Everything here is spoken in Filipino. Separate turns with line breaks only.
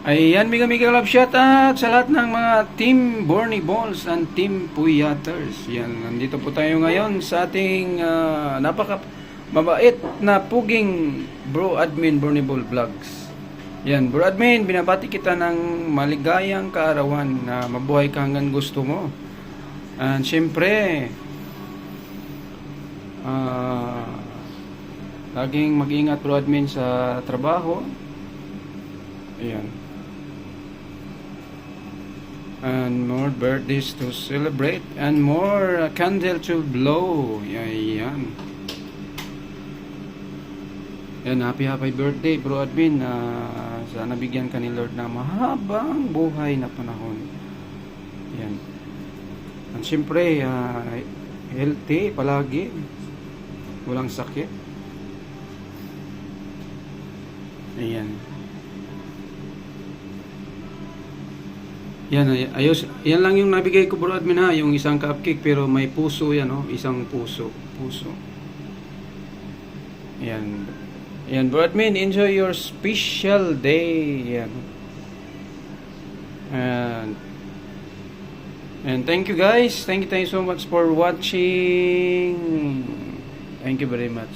Ayan, mega mega love shout out sa lahat ng mga Team Borny Balls and Team Puyaters. Yan, nandito po tayo ngayon sa ating ah, napaka mabait na puging Bro Admin Borny Ball Vlogs. Yan, Bro Admin, binabati kita ng maligayang kaarawan na mabuhay ka hanggang gusto mo. And syempre, ah, laging mag-ingat Bro Admin sa trabaho. Ayan. And more birthdays to celebrate and more uh, candle to blow. Ayan. Yan, happy happy birthday bro admin. Uh, sana bigyan ka ni Lord na mahabang buhay na panahon. Yan. At syempre, uh, healthy palagi. Walang sakit. Ayan. Yan, ay- ayos. Yan lang yung nabigay ko bro admin ha, yung isang cupcake pero may puso yan oh, isang puso, puso. Yan. Yan bro admin, enjoy your special day. Yan. And And thank you guys. Thank you, thank you so much for watching. Thank you very much.